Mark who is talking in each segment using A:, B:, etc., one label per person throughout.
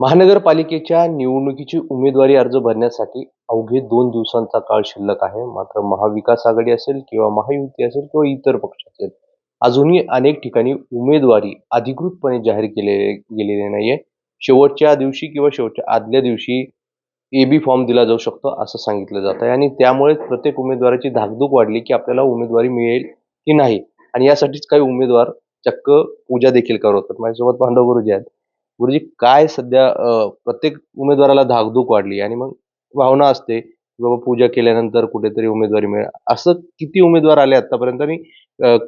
A: महानगरपालिकेच्या निवडणुकीची उमेदवारी अर्ज भरण्यासाठी अवघे दोन दिवसांचा काळ शिल्लक आहे. मात्र महाविकास आघाडी असेल किंवा महायुती असेल किंवा इतर पक्ष असेल अजूनही अनेक ठिकाणी उमेदवारी अधिकृतपणे जाहीर केले गेलेली नाहीये. शेवटच्या दिवशी किंवा शेवटच्या आदल्या दिवशी ए बी फॉर्म दिला जाऊ शकतो असं सांगितलं जात आहे. आणि त्यामुळे प्रत्येक उमेदवाराची धाकधूक वाढली की आपल्याला उमेदवारी मिळेल की नाही. आणि यासाठीच काही उमेदवार चक्क पूजा देखील करवतात माझ्यासोबत पांडव गुरुजी आहेत. गुरुजी काय सध्या प्रत्येक उमेदवाराला धाकधूक वाढली आणि मग भावना असते की बाबा पूजा केल्यानंतर कुठेतरी उमेदवारी मिळेल. असं किती उमेदवार आले आतापर्यंत आणि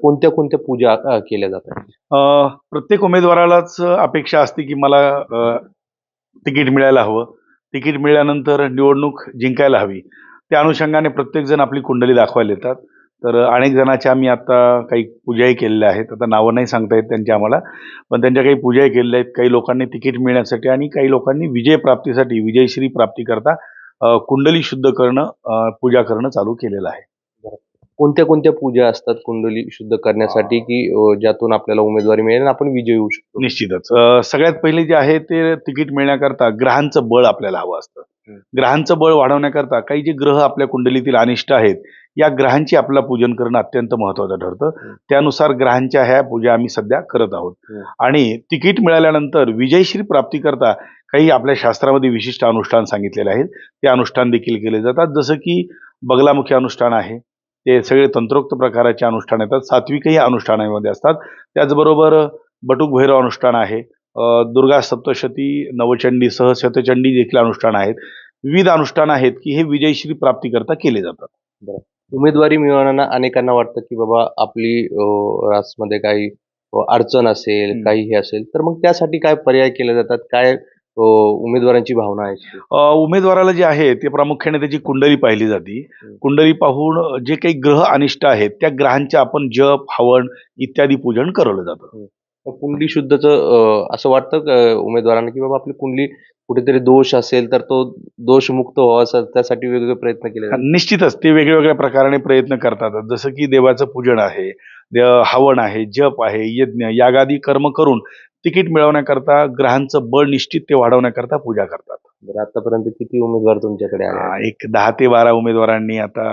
A: कोणत्या कोणत्या पूजा केल्या जातात?
B: अ, प्रत्येक उमेदवारालाच अपेक्षा असते की मला अ, तिकीट मिळायला हवं. तिकीट मिळाल्यानंतर निवडणूक जिंकायला हवी. त्या अनुषंगाने प्रत्येकजण आपली कुंडली दाखवायला येतात. तर अनेक जणाच्या आम्ही आता काही पूजाही केलेल्या आहेत. आता नावं नाही सांगता येत त्यांच्या आम्हाला. पण त्यांच्या काही पूजाही केलेल्या आहेत. काही लोकांनी तिकीट मिळण्यासाठी आणि काही लोकांनी विजय प्राप्तीसाठी विजयश्री प्राप्तीकरता कुंडली शुद्ध करणं पूजा करणं चालू केलेलं आहे.
A: कोणत्या कोणत्या पूजा असतात कुंडली शुद्ध करण्यासाठी की अं, ज्यातून आपल्याला उमेदवारी मिळेल आणि आपण विजयी होऊ शकतो?
B: निश्चितच. अ, सगळ्यात पहिले जे आहे ते तिकीट मिळण्याकरता ग्रहांचं बळ आपल्याला हवं असतं.
A: हम्म.
B: ग्रहांचं बळ वाढवण्याकरता काही जे ग्रह आपल्या कुंडलीतील अनिष्ट आहेत या ग्रहांची आपल्याला पूजन करणं अत्यंत महत्वाचं ठरतं. त्यानुसार ग्रहांच्या ह्या पूजा आम्ही सध्या करत आहोत.
A: हम्म.
B: आणि तिकीट मिळाल्यानंतर विजयश्री प्राप्तीकरता काही आपल्या शास्त्रामध्ये विशिष्ट अनुष्ठान सांगितलेले आहेत ते अनुष्ठान देखील केले जातात. जसं की बगलामुखी अनुष्ठान आहे. ते सगळे तंत्रोक्त प्रकाराचे अनुष्ठान येतात. सात्विकही अनुष्ठानामध्ये असतात. त्याचबरोबर बटुक भैरव अनुष्ठान आहे. दुर्गा सप्तशती नवचंडी सहशतचंडी देखील अनुष्ठान आहेत. विविध अनुष्ठान आहेत की हे विजयश्री प्राप्तीकरता केले जातात.
A: उमेदवारी मिळवताना अनेकांना वाटतं की बाबा आपली रासमध्ये काही अडचण असेल. काही हे असेल तर मग त्यासाठी काय पर्याय केले जातात? काय उमेदवारांची भावना आहे.
B: उमेदवाराला जे आहे ते प्रामुख्याने त्याची कुंडली पाहिली जाते. कुंडली पाहून जे काही ग्रह अनिष्ट आहेत त्या ग्रहांचे आपण जप हवन इत्यादी पूजन करवलं जातं.
A: कुंडली शुद्धचं असं वाटतं का उमेदवारांना की बाबा आपली कुंडली कुठेतरी दोष असेल तर तो दोष मुक्त व्हावा असं त्यासाठी वेगवेगळे प्रयत्न केले
B: निश्चितच ते वेगळ्या वेगळ्या प्रकाराने प्रयत्न करतात. जसं की देवाचं पूजन आहे हवन आहे जप आहे यज्ञ यागादी कर्म करून तिकीट मिळवण्याकरता ग्रहांचं बळ निश्चित ते वाढवण्याकरता पूजा करतात.
A: बरं आतापर्यंत किती उमेदवार तुमच्याकडे आले?
B: एक दहा ते बारा उमेदवारांनी आता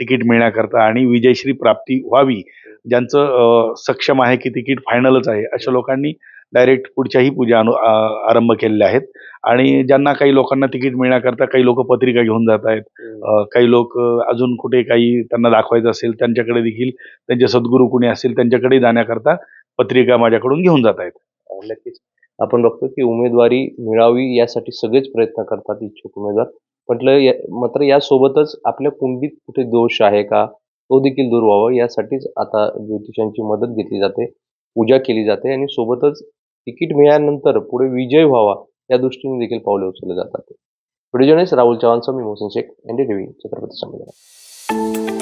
B: तिकीट मिळण्याकरता आणि विजयश्री प्राप्ती व्हावी ज्यांचं अ, सक्षम आहे की तिकीट फायनलच आहे अशा लोकांनी डायरेक्ट पुढच्याही पूजा अनु आ, आरंभ केलेल्या आहेत. आणि ज्यांना काही लोकांना तिकीट मिळण्याकरता काही लोक पत्रिका घेऊन जात आहेत अ, काही लोक अजून कुठे काही त्यांना दाखवायचं असेल त्यांच्याकडे देखील त्यांचे सद्गुरू कुणी असेल त्यांच्याकडे जाण्याकरता पत्रिका माझ्याकडून घेऊन जात आहेत.
A: नक्कीच आपण बघतो की उमेदवारी मिळावी यासाठी सगळेच प्रयत्न करतात इच्छुक उमेदवार. म्हटलं या- मात्र यासोबतच आपल्या कुंडीत कुठे दोष आहे का? तो देखील दूर व्हावा. यासाठीच आता ज्योतिषांची मदत घेतली जाते पूजा केली जाते आणि सोबतच तिकीट मिळाल्यानंतर पुढे विजय व्हावा या दृष्टीने देखील पावले उचलले जातात. व्हिडिओ जर्नलिस्ट राहुल चव्हाणसह मी Mohsin Shaikh N D T V Chhatrapati संमेलन